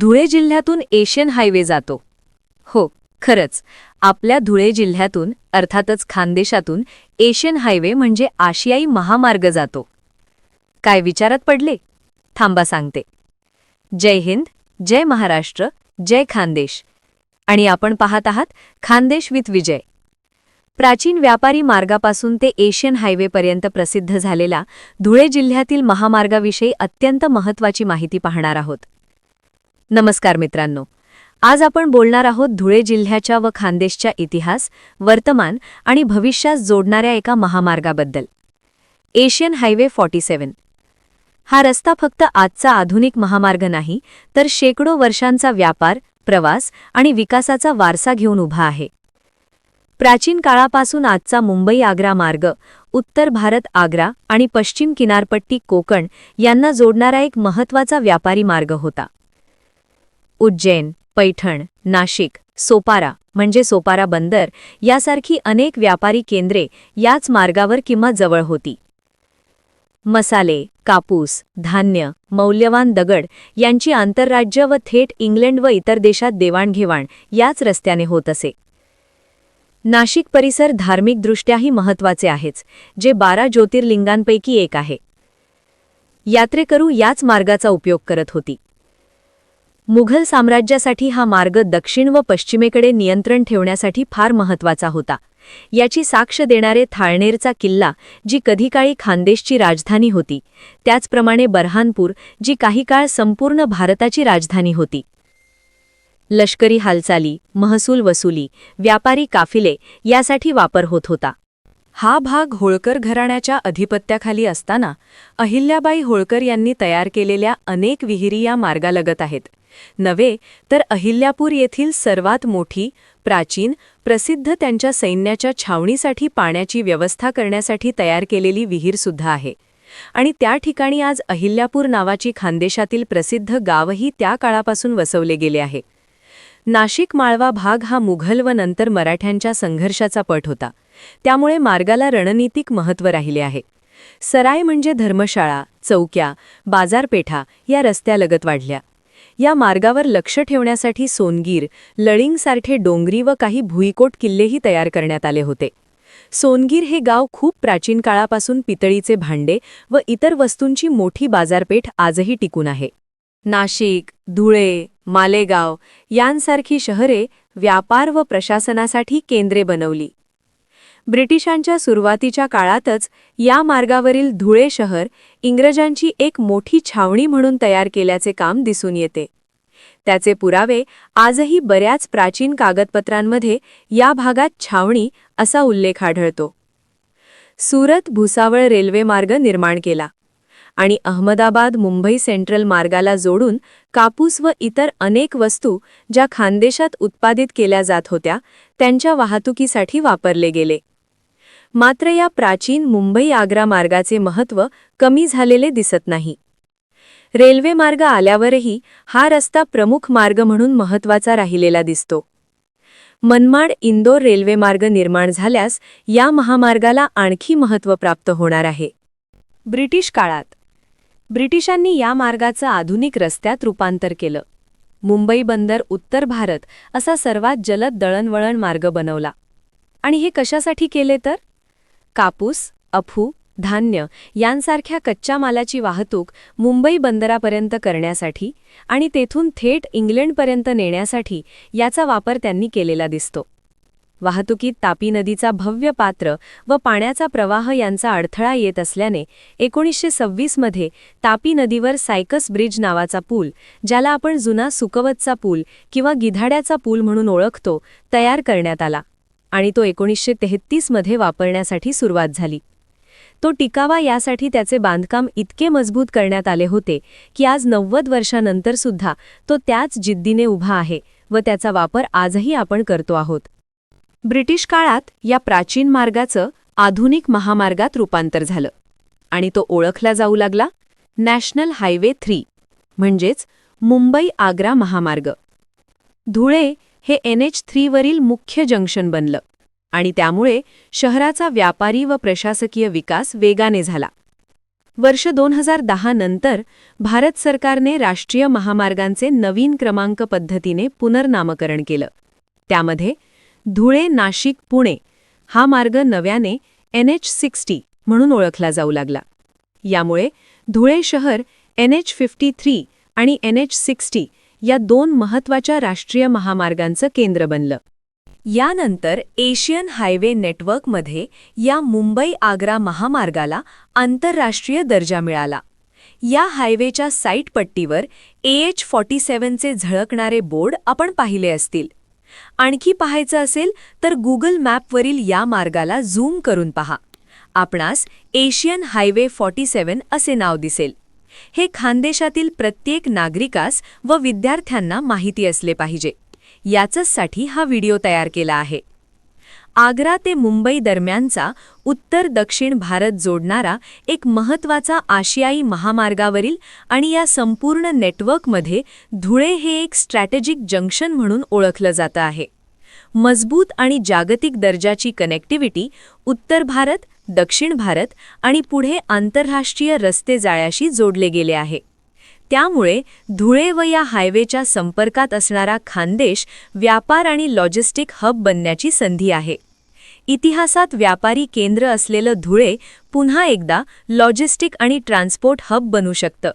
धुळे जिल्ह्यातून Asian highway जातो. हो खरंच. आपल्या धुळे जिल्ह्यातून अर्थातच खानदेशातून एशियन हायवे म्हणजे आशियाई महामार्ग जातो. काय विचारात पडले? थांबा सांगते. जय हिंद जय महाराष्ट्र जय खानदेश. आणि आपण पाहत आहात खानदेश विथ विजय. प्राचीन व्यापारी मार्गापासून ते एशियन हायवेपर्यंत प्रसिद्ध झालेला धुळे जिल्ह्यातील महामार्गाविषयी अत्यंत महत्त्वाची माहिती पाहणार आहोत. नमस्कार मित्रांनो. आज आपण बोलणार आहोत धुळे जिल्ह्याच्या व खानदेशच्या इतिहास वर्तमान आणि भविष्यास जोडणाऱ्या एका महामार्गाबद्दल. एशियन हायवे फॉर्टी सेवन हा रस्ता फक्त आजचा आधुनिक महामार्ग नाही तर शेकडो वर्षांचा व्यापार प्रवास आणि विकासाचा वारसा घेऊन उभा आहे. प्राचीन काळापासून आजचा मुंबई आग्रा मार्ग उत्तर भारत आग्रा आणि पश्चिम किनारपट्टी कोकण यांना जोडणारा एक महत्त्वाचा व्यापारी मार्ग होता. उज्जैन पैठण नाशिक सोपारा म्हणजे सोपारा बंदर यासारखी अनेक व्यापारी केंद्रे याच मार्गावर किंवा जवळ होती. मसाले कापूस धान्य मौल्यवान दगड यांची आंतरराज्य व थेट इंग्लंड व इतर देशात देवाणघेवाण याच रस्त्याने होत असे. नाशिक परिसर धार्मिकदृष्ट्याही महत्त्वाचे आहेच जे बारा ज्योतिर्लिंगांपैकी एक आहे. यात्रेकरू याच मार्गाचा उपयोग करत होती. मुघल साम्राज्यासाठी हा मार्ग दक्षिण व पश्चिमेकडे नियंत्रण ठेवण्यासाठी फार महत्त्वाचा होता. याची साक्ष देणारे थाळनेरचा किल्ला जी कधीकाळी खान्देशची खानदेशची राजधानी होती त्याचप्रमाणे बरहानपूर जी काही काळ संपूर्ण भारताची राजधानी होती. लष्करी हालचाली महसूल वसुली व्यापारी काफिले यासाठी वापर होत होता. हा भाग होळकर घराण्याच्या अधिपत्याखाली असताना अहिल्याबाई होळकर यांनी तयार केलेल्या अनेक विहिरी या मार्गालगत आहेत. नव्हे तर अहिल्यापूर येथील सर्वात मोठी प्राचीन प्रसिद्ध त्यांच्या सैन्याच्या छावणीसाठी पाण्याची व्यवस्था करण्यासाठी तयार केलेली विहीरसुद्धा आहे. आणि त्या ठिकाणी आज अहिल्यापूर नावाची खानदेशातील प्रसिद्ध गावही त्या काळापासून वसवले गेले आहे. नाशिक माळवा भाग हा मुघल व नंतर मराठ्यांच्या संघर्षाचा पट होता. त्यामुळे मार्गाला रणनीतिक महत्त्व राहिले आहे. सराय म्हणजे धर्मशाळा चौक्या बाजारपेठा या रस्त्यालगत वाढल्या. या मार्गावर लक्ष ठेवण्यासाठी सोनगीर लळिंगसारखे डोंगरी व काही भुईकोट किल्लेही तयार करण्यात आले होते. सोनगीर हे गाव खूप प्राचीन काळापासून पितळीचे भांडे व इतर वस्तूंची मोठी बाजारपेठ आजही टिकून आहे. नाशिक धुळे मालेगाव यांसारखी शहरे व्यापार व प्रशासनासाठी केंद्रे बनवली. ब्रिटिशांच्या सुरुवातीच्या काळातच या मार्गावरील धुळे शहर इंग्रजांची एक मोठी छावणी म्हणून तयार केल्याचे काम दिसून येते. त्याचे पुरावे आजही बऱ्याच प्राचीन कागदपत्रांमध्ये या भागात छावणी असा उल्लेख आढळतो. सुरत भुसावळ रेल्वे मार्ग निर्माण केला. आणि अहमदाबाद मुंबई सेंट्रल मार्गाला जोडून कापूस व इतर अनेक वस्तू ज्या खानदेशात उत्पादित केल्या जात होत्या त्यांच्या वाहतुकीसाठी वापरले गेले. मात्र या प्राचीन मुंबई आग्रा मार्गाचे महत्त्व कमी झालेले दिसत नाही. रेल्वे मार्ग आल्यावरही हा रस्ता प्रमुख मार्ग म्हणून महत्त्वाचा राहिलेला दिसतो. मनमाड इंदोर रेल्वे मार्ग निर्माण झाल्यास या महामार्गाला आणखी महत्त्व प्राप्त होणार आहे. ब्रिटिश काळात ब्रिटिशांनी या मार्गाचं आधुनिक रस्त्यात रूपांतर केलं. मुंबई बंदर उत्तर भारत असा सर्वात जलद दळणवळण मार्ग बनवला. आणि हे कशासाठी केले तर? कापूस अफू धान्य यांसारख्या कच्च्या मालाची वाहतूक मुंबई बंदरापर्यंत करण्यासाठी आणि तेथून थेट इंग्लंडपर्यंत नेण्यासाठी याचा वापर त्यांनी केलेला दिसतो. वाहतुकीत तापी नदीचा भव्य पात्र व पाण्याचा प्रवाह यांचा अडथळा येत असल्याने एकोणीसशे सव्वीसमध्ये तापी नदीवर सायकस ब्रिज नावाचा पूल ज्याला आपण जुना सुकवतचा पूल किंवा गिधाड्याचा पूल म्हणून ओळखतो तयार करण्यात आला आणि तो एकोणीसशे तेहत्तीसमध्ये वापरण्यासाठी सुरुवात झाली. तो टिकावा यासाठी त्याचे बांधकाम इतके मजबूत करण्यात आले होते की आज नव्वद वर्षानंतरसुद्धा तो त्याच जिद्दीने उभा आहे व त्याचा वापर आजही आपण करतो आहोत. ब्रिटिश काळात या प्राचीन मार्गाचं आधुनिक महामार्गात रूपांतर झालं आणि तो ओळखला जाऊ लागला नॅशनल हायवे थ्री म्हणजेच मुंबई आग्रा महामार्ग. धुळे हे एन एच थ्रीवरील मुख्य जंक्शन बनलं आणि त्यामुळे शहराचा व्यापारी व प्रशासकीय विकास वेगाने झाला. वर्ष दोन हजार दहा नंतर भारत सरकारने राष्ट्रीय महामार्गांचे नवीन क्रमांक पद्धतीने पुनर्नामकरण केलं. त्यामध्ये धुळे नाशिक पुणे हा मार्ग नव्याने एन एच सिक्स्टी म्हणून ओळखला जाऊ लागला. यामुळे धुळे शहर एन एच फिफ्टी थ्री आणि एन एच सिक्स्टी या दोन महत्त्वाच्या राष्ट्रीय महामार्गांचं केंद्र बनलं. यानंतर एशियन हायवे नेटवर्कमध्ये या मुंबई आग्रा महामार्गाला आंतरराष्ट्रीय दर्जा मिळाला. या हायवेच्या साईट पट्टीवर ए एच फॉर्टी सेवनचे झळकणारे बोर्ड आपण पाहिले असतील. आणखी पाहायचं असेल तर गुगल मॅपवरील या मार्गाला झूम करून पहा. आपणास एशियन हायवे फॉर्टी सेवन असे नाव दिसेल. हे खानदेशातील प्रत्येक नागरिकास व विद्यार्थ्यांना माहिती असले पाहिजे. याचसाठी हा व्हिडिओ तयार केला आहे. आग्रा ते मुंबई दरम्यानचा उत्तर दक्षिण भारत जोडणारा एक महत्त्वाचा आशियाई महामार्गावरील आणि या संपूर्ण नेटवर्कमध्ये धुळे हे एक स्ट्रॅटेजिक जंक्शन म्हणून ओळखलं जातं आहे. मजबूत आणि जागतिक दर्जाची कनेक्टिव्हिटी उत्तर भारत दक्षिण भारत आणि पुढे आंतरराष्ट्रीय रस्ते जाळ्याशी जोडले गेले आहे. त्यामुळे धुळे व या हायवेच्या संपर्कात असणारा खानदेश व्यापार आणि लॉजिस्टिक हब बनण्याची संधी आहे. इतिहासात व्यापारी केंद्र असलेलं धुळे पुन्हा एकदा लॉजिस्टिक आणि ट्रान्सपोर्ट हब बनू शकतं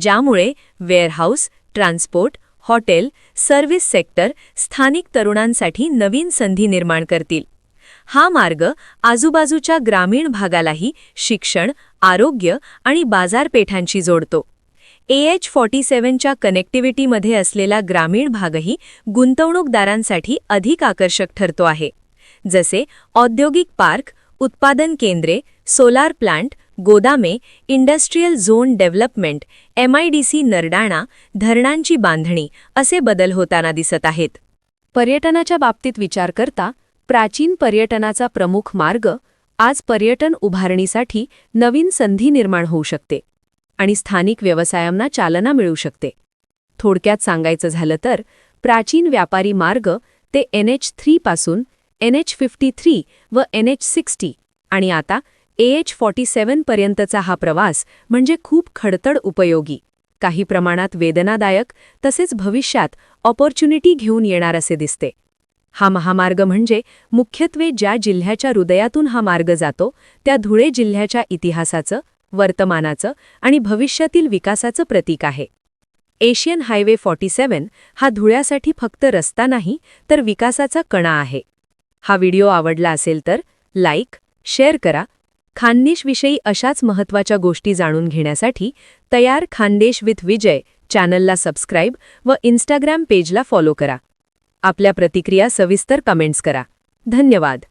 ज्यामुळे warehouse transport hotel service sector स्थानिक तरुणांसाठी नवीन संधी निर्माण करतील. हा मार्ग आजूबाजूच्या ग्रामीण भागालाही शिक्षण आरोग्य आणि बाजारपेठांशी जोडतो. एच फॉर्टी सेवनच्या कनेक्टिव्हिटीमध्ये असलेला ग्रामीण भागही गुंतवणूकदारांसाठी अधिक आकर्षक ठरतो आहे. जसे औद्योगिक पार्क उत्पादन केंद्रे solar plant गोदामे industrial zone development MIDC Nardana धरणांची बांधणी असे बदल होताना दिसत आहेत. पर्यटनाच्या बाबतीत विचार करता प्राचीन पर्यटनाचा प्रमुख मार्ग आज पर्यटन उभारणीसाठी नवीन संधी निर्माण होऊ शकते. आणि स्थानिक व्यवसायांना चालना मिळू शकते. थोडक्यात सांगायचं झालं तर प्राचीन व्यापारी मार्ग ते एन एच थ्री पासून एन एच फिफ्टी थ्री व एन एच सिक्स्टी आणि आता ए एच फॉर्टी सेवन पर्यंतचा हा प्रवास म्हणजे खूप खडतड उपयोगी. काही प्रमाणात वेदनादायक तसेच भविष्यात ऑपॉर्च्युनिटी घेऊन येणार असे दिसते. हा महामार्ग म्हणजे मुख्यत्वे ज्या जिल्ह्याच्या हृदयातून हा मार्ग जातो त्या धुळे जिल्ह्याच्या इतिहासाचं वर्तमानाचं आणि भविष्यातील विकासाचं प्रतीक आहे. एशियन हायवे फॉर्टी सेवन हा धुळ्यासाठी फक्त रस्ता नाही तर विकासाचा कणा आहे. हा व्हिडिओ आवडला असेल तर लाईक शेअर करा. खानदेशविषयी अशाच महत्त्वाच्या गोष्टी जाणून घेण्यासाठी तयार खानदेश विथ विजय चॅनलला सबस्क्राईब व इन्स्टाग्राम पेजला फॉलो करा. आपल्या प्रतिक्रिया सविस्तर कमेंट्स करा. धन्यवाद.